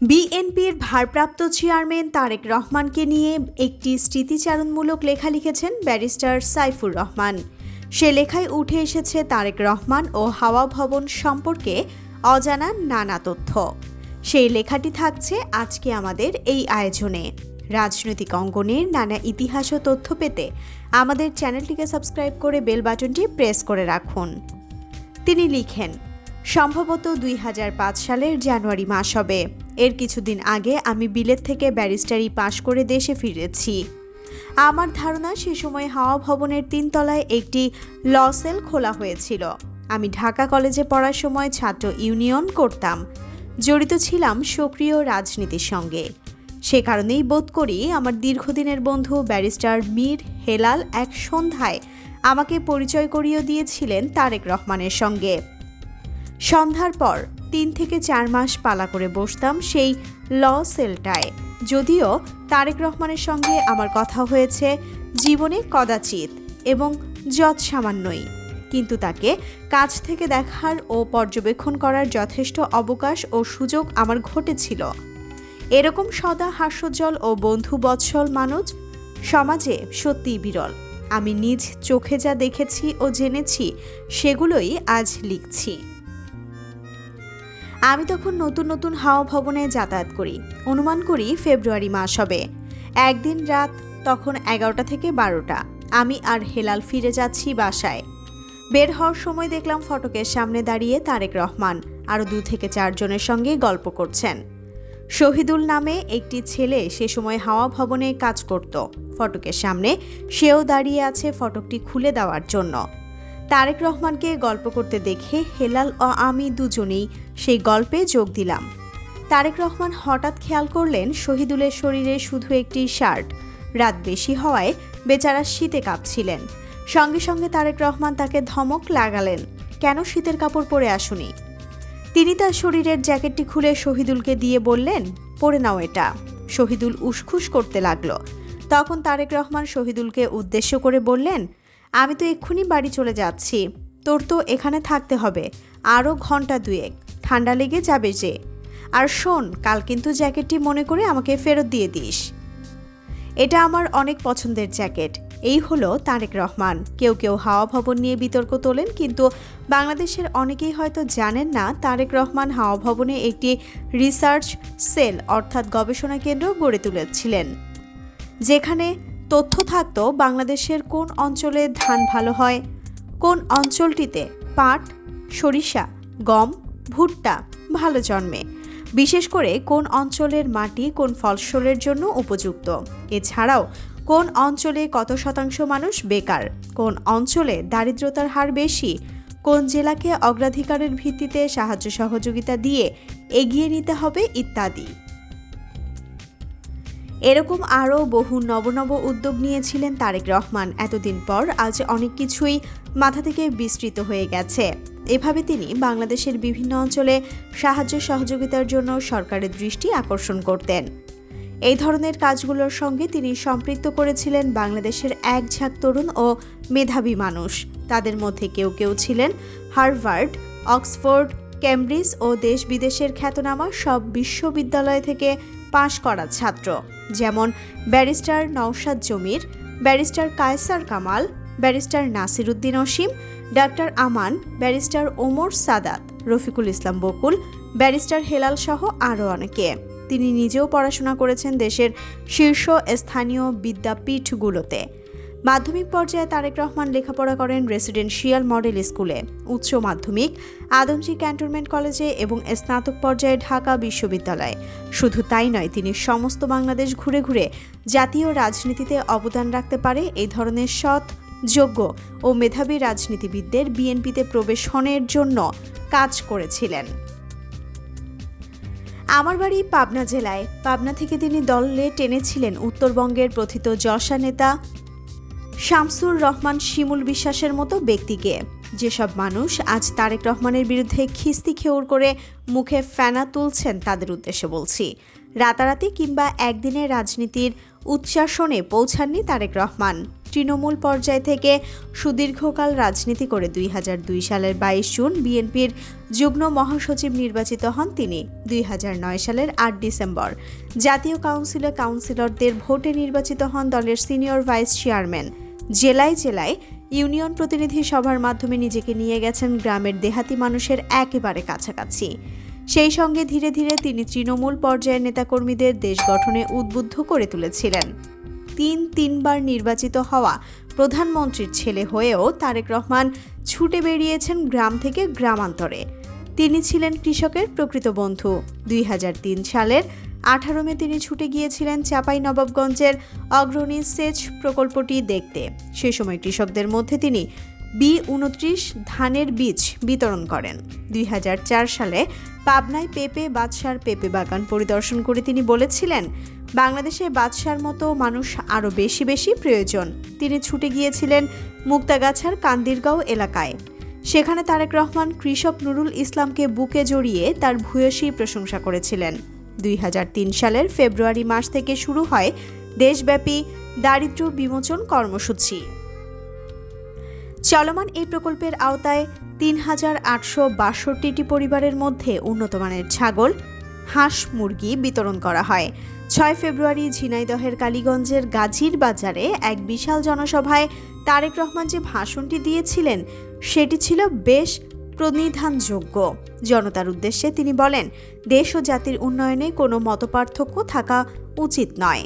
বিএনপির ভারপ্রাপ্ত চেয়ারম্যান তারেক রহমানকে নিয়ে একটি স্মৃতিচারণমূলক লেখা লিখেছেন ব্যারিস্টার সাইফুর রহমান। সে লেখায় উঠে এসেছে তারেক রহমান ও হাওয়া ভবন সম্পর্কে অজানা নানা তথ্য। সেই লেখাটি থাকছে আজকে আমাদের এই আয়োজনে। রাজনৈতিক অঙ্গনের নানা ইতিহাস ও তথ্য পেতে আমাদের চ্যানেলটিকে সাবস্ক্রাইব করে বেল বাটনটি প্রেস করে রাখুন। তিনি লিখেন, সম্ভবত দুই হাজার পাঁচ সালের জানুয়ারি মাস হবে। এর কিছুদিন আগে আমি বিলেত থেকে ব্যারিস্টারি পাশ করে দেশে ফিরেছি। আমার ধারণা সে সময় হাওয়া ভবনের তিনতলায় একটি ল সেল খোলা হয়েছিল। আমি ঢাকা কলেজে পড়ার সময় ছাত্র ইউনিয়ন করতাম। জড়িত ছিলাম সক্রিয় রাজনীতির সঙ্গে। সে কারণেই বোধ করি আমার দীর্ঘদিনের বন্ধু ব্যারিস্টার মীর হেলাল এক সন্ধ্যায় আমাকে পরিচয় করিয়ে দিয়েছিলেন তারেক রহমানের সঙ্গে। সন্ধ্যার পর তিন থেকে চার মাস পালা করে বসতাম সেই ল সেলটায়। যদিও তারেক রহমানের সঙ্গে আমার কথা হয়েছে, জীবনে কদাচিৎ এবং যৎ সামান্যই। কিন্তু তাকে কাছ থেকে দেখার ও পর্যবেক্ষণ করার যথেষ্ট অবকাশ ও সুযোগ আমার ঘটেছিল। এরকম সদা হাস্যজ্জ্বল ও বন্ধু বৎসল মানুষ সমাজে সত্যিই বিরল। আমি নিজ চোখে যা দেখেছি ও জেনেছি, সেগুলোই আজ লিখছি। আমি তখন নতুন নতুন হাওয়া ভবনে যাতায়াত করি। অনুমান করি ফেব্রুয়ারি মাস হবে। একদিন রাত তখন এগারোটা থেকে বারোটা। আমি আর হেলাল ফিরে যাচ্ছি বাসায়। বের হওয়ার সময় দেখলাম ফটকের সামনে দাঁড়িয়ে তারেক রহমান আরও দু থেকে চারজনের সঙ্গে গল্প করছেন। শহীদুল নামে একটি ছেলে সে সময় হাওয়া ভবনে কাজ করত। ফটকের সামনে সেও দাঁড়িয়ে আছে ফটকটি খুলে দেওয়ার জন্য। তারেক রহমানকে গল্প করতে দেখে হেলাল ও আমি দুজনেই সেই গল্পে যোগ দিলাম। তারেক রহমান হঠাৎ খেয়াল করলেন, শহীদুলের শরীরে শুধু একটি শার্ট। রাত বেশি হওয়ায় বেচারা শীতে কাঁপছিলেন। সঙ্গে সঙ্গে তারেক রহমান তাকে ধমক লাগালেন, কেন শীতের কাপড় পরে আসুনি? তিনি তার শরীরের জ্যাকেটটি খুলে শহীদুলকে দিয়ে বললেন, পরে নাও এটা। শহীদুল উসখুস করতে লাগল। তখন তারেক রহমান শহীদুলকে উদ্দেশ্য করে বললেন, আমি তো এক্ষুনি বাড়ি চলে যাচ্ছি। তোর তো এখানে থাকতে হবে, আরও ঘণ্টা দুয়েক। ঠান্ডা লেগে যাবে যে। আর শোন, কাল কিন্তু জ্যাকেটটি মনে করে আমাকে ফেরত দিয়ে দিস। এটা আমার অনেক পছন্দের জ্যাকেট। এই হলো তারেক রহমান। কেউ কেউ হাওয়া ভবন নিয়ে বিতর্ক তোলেন, কিন্তু বাংলাদেশের অনেকেই হয়তো জানেন না তারেক রহমান হাওয়া ভবনে একটি রিসার্চ সেল, অর্থাৎ গবেষণা কেন্দ্র গড়ে তুলেছিলেন, যেখানে তথ্য থাকত বাংলাদেশের কোন অঞ্চলে ধান ভালো হয়, কোন অঞ্চলটিতে পাট, সরিষা, গম ভুট্টা ভালো জন্মে, বিশেষ করে কোন অঞ্চলের মাটি কোন ফসলের জন্য উপযুক্ত। এছাড়াও, কোন অঞ্চলে কত শতাংশ মানুষ বেকার, কোন অঞ্চলে দারিদ্রতার হার বেশি, কোন জেলাকে অগ্রাধিকারের ভিত্তিতে সাহায্য সহযোগিতা দিয়ে এগিয়ে নিতে হবে ইত্যাদি। এরকম আরও বহু নবনব উদ্যোগ নিয়েছিলেন তারেক রহমান। এতদিন পর আজ অনেক কিছুই মাথা থেকে বিস্তৃত হয়ে গেছে। এভাবে তিনি বাংলাদেশের বিভিন্ন অঞ্চলে সাহায্য সহযোগিতার জন্য সরকারের দৃষ্টি আকর্ষণ করতেন। এই ধরনের কাজগুলোর সঙ্গে তিনি সম্পৃক্ত করেছিলেন বাংলাদেশের এক ঝাঁক তরুণ ও মেধাবী মানুষ। তাদের মধ্যে কেউ কেউ ছিলেন হার্ভার্ড, অক্সফোর্ড ক্যামব্রিজ ও দেশ বিদেশের খ্যাতনামা সব বিশ্ববিদ্যালয় থেকে পাশ করা ছাত্র। যেমন barrister Naushad Zamir, barrister Kaiser Kamal barrister Nasir Uddin Asim, doctor Aman, barrister Omar Sadat, Rafiqul Islam Bakul, barrister Helal সহ আরও অনেকে। তিনি নিজেও পড়াশোনা করেছেন দেশের শীর্ষ স্থানীয় বিদ্যাপীঠগুলোতে। মাধ্যমিক পর্যায়ে তারেক রহমান লেখাপড়া করেন রেসিডেন্সিয়াল মডেল স্কুলে, উচ্চ মাধ্যমিক, আদমজি ক্যান্টনমেন্ট কলেজে এবং স্নাতক পর্যায়ে ঢাকা বিশ্ববিদ্যালয়ে। শুধু তাই নয়, তিনি সমস্ত বাংলাদেশ ঘুরে ঘুরে জাতীয় রাজনীতিতে অবদান রাখতে পারে এই ধরনের সৎ যোগ্য ও মেধাবী রাজনীতিবিদদের বিএনপিতে প্রবেশনের জন্য কাজ করেছিলেন। আমার বাড়ি পাবনা জেলায়। পাবনা থেকে তিনি দলে টেনেছিলেন উত্তরবঙ্গের প্রথিত যশা নেতা শামসুর রহমান শিমুল বিশ্বাসের মতো ব্যক্তিকে। যেসব মানুষ আজ তারেক রহমানের বিরুদ্ধে খিস্তি খেউর করে মুখে ফেনা তুলছেন তাদের উদ্দেশ্যে বলছি, রাতারাতি কিংবা একদিনের রাজনীতির উচ্চাসনে পৌঁছাননি তারেক রহমান। তৃণমূল পর্যায় থেকে সুদীর্ঘকাল রাজনীতি করে দুই দুই সালের বাইশ জুন বিএনপির যুগ্ম মহাসচিব নির্বাচিত হন তিনি। দুই হাজার নয় সালের আট ডিসেম্বর জাতীয় কাউন্সিলে কাউন্সিলরদের ভোটে নির্বাচিত হন দলের সিনিয়র ভাইস চেয়ারম্যান। জেলায় জেলায় ইউনিয়ন প্রতিনিধি সভার মাধ্যমে নিজেকে নিয়ে গেছেন গ্রামের দেহাতি মানুষের একেবারে কাছাকাছি। সেই সঙ্গে ধীরে ধীরে তিনি তৃণমূল পর্যায়ের নেতাকর্মীদের দেশ গঠনে উদ্বুদ্ধ করে তুলেছিলেন। তিন তিনবার নির্বাচিত হওয়া প্রধানমন্ত্রীর ছেলে হয়েও তারেক রহমান ছুটে বেরিয়েছেন গ্রাম থেকে গ্রামান্তরে। তিনি ছিলেন কৃষকের প্রকৃত বন্ধু। দুই হাজার তিন সালের আঠারো মে তিনি ছুটে গিয়েছিলেন চাপাই নবাবগঞ্জের অগ্রণী সেচ প্রকল্পটি দেখতে। সে সময় কৃষকদের মধ্যে তিনি বি উনত্রিশ ধানের বীজ বিতরণ করেন। দুই হাজার চার সালে পাবনায় পেঁপে, বাদশার পেঁপে বাগান পরিদর্শন করে তিনি বলেছিলেন বাংলাদেশে বাদশার মতো মানুষ আরও বেশি বেশি প্রয়োজন। তিনি ছুটে গিয়েছিলেন মুক্তাগাছার কান্দিরগাঁও এলাকায়। সেখানে তারেক রহমান, কৃষক নুরুল ইসলামকে বুকে জড়িয়ে তার ভূয়সী প্রশংসা করেছিলেন। দুই সালের ফেব্রুয়ারি মাস থেকে শুরু হয় দেশব্যাপী দারিদ্র্য বিমোচন কর্মসূচি। চলমান এই প্রকল্পের আওতায় তিন হাজার আটশো বাষট্টিটি পরিবারের মধ্যে উন্নতমানের ছাগল হাঁস মুরগি বিতরণ করা হয়। ছয় ফেব্রুয়ারি ঝিনাইদহের কালীগঞ্জের গাজীর বাজারে এক বিশাল জনসভায় তারেক রহমান যে ভাষণটি দিয়েছিলেন, সেটি ছিল বেশ প্রনিধানযোগ্য জনতার উদ্দেশ্যে তিনি বলেন, দেশ ও জাতির উন্নয়নে কোনো মতপার্থক্য থাকা উচিত নয়।